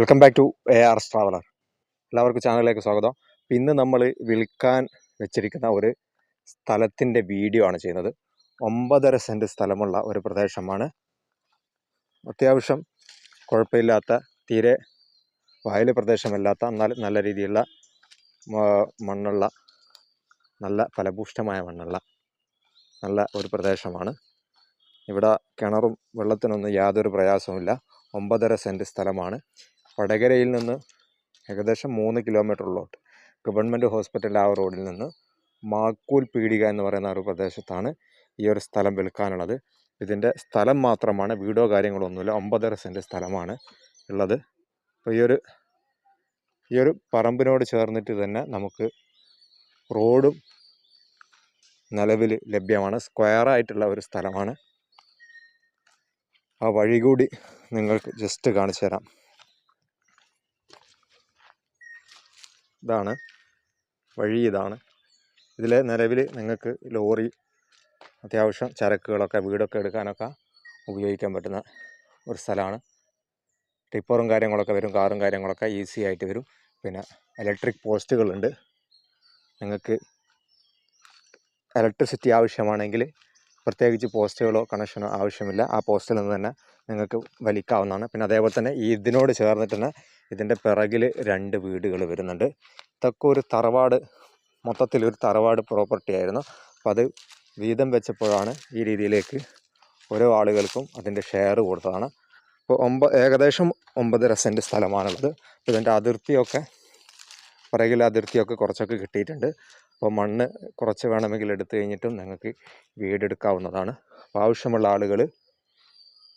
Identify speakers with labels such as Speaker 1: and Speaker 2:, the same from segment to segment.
Speaker 1: Welcome back to A R traveller എല്ലാവർക്കും ചാനലിലേക്ക് സ്വാഗതം. ഇന്ന് നമ്മൾ വിൽക്കാൻ വെച്ചിരിക്കുന്ന ഒരു സ്ഥലത്തിന്റെ വീഡിയോ ആണ് ചെയ്യുന്നത്. ഒമ്പതര സെന്റ് സ്ഥലമുള്ള ഒരു പ്രദേശമാണ്. അത്യാവശ്യം കുഴപ്പമില്ലാത്ത തീരെ വയൽ പ്രദേശമല്ലാത്ത എന്നാൽ നല്ല രീതിയിലുള്ള മണ്ണുള്ള നല്ല ഫലഭൂഷ്ടമായ മണ്ണുള്ള നല്ല ഒരു പ്രദേശമാണ്. ഇവിടെ കിണറും വെള്ളത്തിനൊന്നും യാതൊരു പ്രയാസവുമില്ല. ഒമ്പതര സെന്റ് സ്ഥലമാണ്. വടകരയിൽ നിന്ന് ഏകദേശം മൂന്ന് ഉള്ളോട്ട്. ഗവൺമെന്റ് ഹോസ്പിറ്റലിന്റെ ആ റോഡിൽ നിന്ന് മാക്കൂൽ പീടിക എന്ന് പറയുന്ന ഒരു പ്രദേശത്താണ് ഈ ഒരു സ്ഥലം വിൽക്കാനുള്ളത്. ഇതിന്റെ സ്ഥലം മാത്രമാണ് വീടോ കാര്യങ്ങളൊന്നുമില്ല ഒമ്പതര സെന്റ് സ്ഥലമാണ് ഉള്ളത്. അപ്പോൾ ഈ ഒരു ഈ ഒരു പറമ്പിനോട് ചേർന്നിട്ട് തന്നെ നമുക്ക് റോഡും നിലവിൽ ലഭ്യമാണ്. സ്ക്വയറായിട്ടുള്ള ഒരു സ്ഥലമാണ്. ആ വഴി കൂടി നിങ്ങൾക്ക് ജസ്റ്റ് കാണിച്ചു തരാം ഇതാണ്. വഴി ഇതാണ്. ഇതിൽ നിലവിൽ നിങ്ങൾക്ക് ലോറി അത്യാവശ്യം ചരക്കുകളൊക്കെ വീടൊക്കെ എടുക്കാനൊക്കെ ഉപയോഗിക്കാൻ പറ്റുന്ന ഒരു സ്ഥലമാണ്. ടിപ്പറും കാര്യങ്ങളൊക്കെ വരും കാറും കാര്യങ്ങളൊക്കെ ഈസി ആയിട്ട് വരും. പിന്നെ ഇലക്ട്രിക് പോസ്റ്റുകളുണ്ട്. നിങ്ങൾക്ക് ഇലക്ട്രിസിറ്റി ആവശ്യമാണെങ്കിൽ പ്രത്യേകിച്ച് പോസ്റ്റുകളോ കണക്ഷനോ ആവശ്യമില്ല. ആ പോസ്റ്റിൽ നിന്ന് തന്നെ നിങ്ങൾക്ക് വലിക്കാവുന്നതാണ്. പിന്നെ അതേപോലെ തന്നെ ഈ ഇതിനോട് ചേർന്നിട്ട് തന്നെ ഇതിന്റെ പിറകിൽ രണ്ട് വീടുകൾ വരുന്നുണ്ട്. ഇതൊക്കെ ഒരു തറവാട് മൊത്തത്തിൽ ഒരു തറവാട് പ്രോപ്പർട്ടി ആയിരുന്നു. അപ്പോൾ അത് വീതം വെച്ചപ്പോഴാണ് ഈ രീതിയിലേക്ക് ഓരോ ആളുകൾക്കും അതിന്റെ ഷെയർ കൊടുത്തതാണ്. അപ്പോൾ ഒമ്പ ഏകദേശം ഒമ്പതര സെന്റ് സ്ഥലമാണുള്ളത്. ഇതിന്റെ അതിർത്തിയൊക്കെ പിറകിലെ അതിർത്തിയൊക്കെ കുറച്ചൊക്കെ കിട്ടിയിട്ടുണ്ട്. അപ്പോൾ മണ്ണ് കുറച്ച് വേണമെങ്കിൽ എടുത്തു കഴിഞ്ഞിട്ടും നിങ്ങൾക്ക് വീടെടുക്കാവുന്നതാണ്. അപ്പോൾ ആവശ്യമുള്ള ആളുകൾ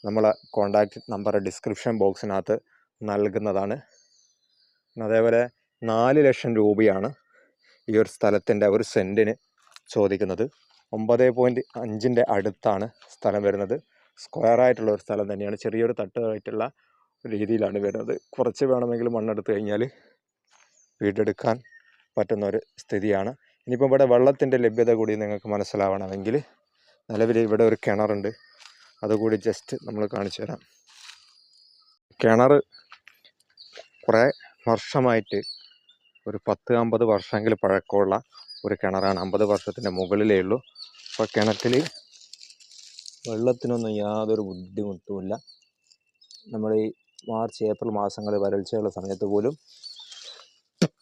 Speaker 1: നമ്മളെ കോണ്ടാക്ട് നമ്പർ ഡിസ്ക്രിപ്ഷൻ ബോക്സിനകത്ത് നൽകുന്നതാണ്. അതേപോലെ നാല് ലക്ഷം രൂപയാണ് ഈ ഒരു സ്ഥലത്തിന്റെ ഒരു സെന്റിന് ചോദിക്കുന്നത്. ഒമ്പത് പോയിന്റ് അഞ്ചിന്റെ അടുത്താണ് സ്ഥലം വരുന്നത്. സ്ക്വയർ ആയിട്ടുള്ള ഒരു സ്ഥലം തന്നെയാണ്. ചെറിയൊരു തട്ടായിട്ടുള്ള രീതിയിലാണ് വരുന്നത്. കുറച്ച് വേണമെങ്കിൽ മണ്ണെടുത്ത് കഴിഞ്ഞാൽ വീടെടുക്കാൻ പറ്റുന്ന ഒരു സ്ഥിതിയാണ്. ഇനിയിപ്പോൾ ഇവിടെ വെള്ളത്തിന്റെ ലഭ്യത കൂടി നിങ്ങൾക്ക് മനസ്സിലാവണമെങ്കിൽ നിലവിൽ ഇവിടെ ഒരു കിണറുണ്ട്. അതുകൂടി ജസ്റ്റ് നമ്മൾ കാണിച്ചു തരാം. കിണർ കുറേ വർഷമായിട്ട് ഒരു പത്ത് അമ്പത് വർഷമെങ്കിലും പഴക്കമുള്ള ഒരു കിണറാണ്. അമ്പത് വർഷത്തിന്റെ മുകളിലേ ഉള്ളൂ. അപ്പോൾ കിണറ്റിൽ വെള്ളത്തിനൊന്നും യാതൊരു ബുദ്ധിമുട്ടുമില്ല നമ്മൾ ഈ മാർച്ച് ഏപ്രിൽ മാസങ്ങളിൽ വരൾച്ചയുള്ള സമയത്ത് പോലും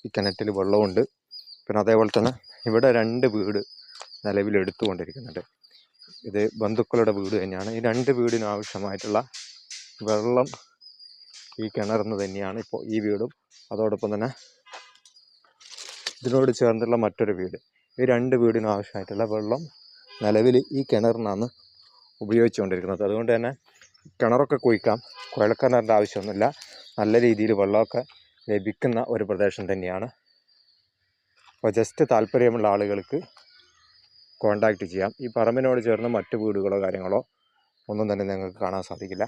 Speaker 1: ഈ കിണറ്റിൽ വെള്ളമുണ്ട് പിന്നെ അതേപോലെ തന്നെ ഇവിടെ രണ്ട് വീട് നിലവിൽ എടുത്തുകൊണ്ടിരിക്കുന്നുണ്ട്. ഇത് ബന്ധുക്കളുടെ വീട് തന്നെയാണ്. ഈ രണ്ട് വീടിനും ആവശ്യമായിട്ടുള്ള വെള്ളം ഈ കിണറിന്ന് തന്നെയാണ് ഇപ്പോൾ ഈ വീടും. അതോടൊപ്പം തന്നെ ഇതിനോട് ചേർന്നുള്ള മറ്റൊരു വീട്. ഈ രണ്ട് വീടിനും ആവശ്യമായിട്ടുള്ള വെള്ളം നിലവിൽ ഈ കിണറിനാണ് ഉപയോഗിച്ചുകൊണ്ടിരിക്കുന്നത്. അതുകൊണ്ട് തന്നെ കിണറൊക്കെ കുഴിക്കാം. കുഴൽക്കിണറിന്റെ ആവശ്യമൊന്നുമില്ല. നല്ല രീതിയിൽ വെള്ളമൊക്കെ ലഭിക്കുന്ന ഒരു പ്രദേശം തന്നെയാണ് അപ്പോൾ ജസ്റ്റ് താല്പര്യമുള്ള ആളുകൾക്ക് കോണ്ടാക്റ്റ് ചെയ്യാം. ഈ പറമ്പിനോട് ചേർന്ന് മറ്റ് വീടുകളോ കാര്യങ്ങളോ ഒന്നും തന്നെ നിങ്ങൾക്ക് കാണാൻ സാധിക്കില്ല.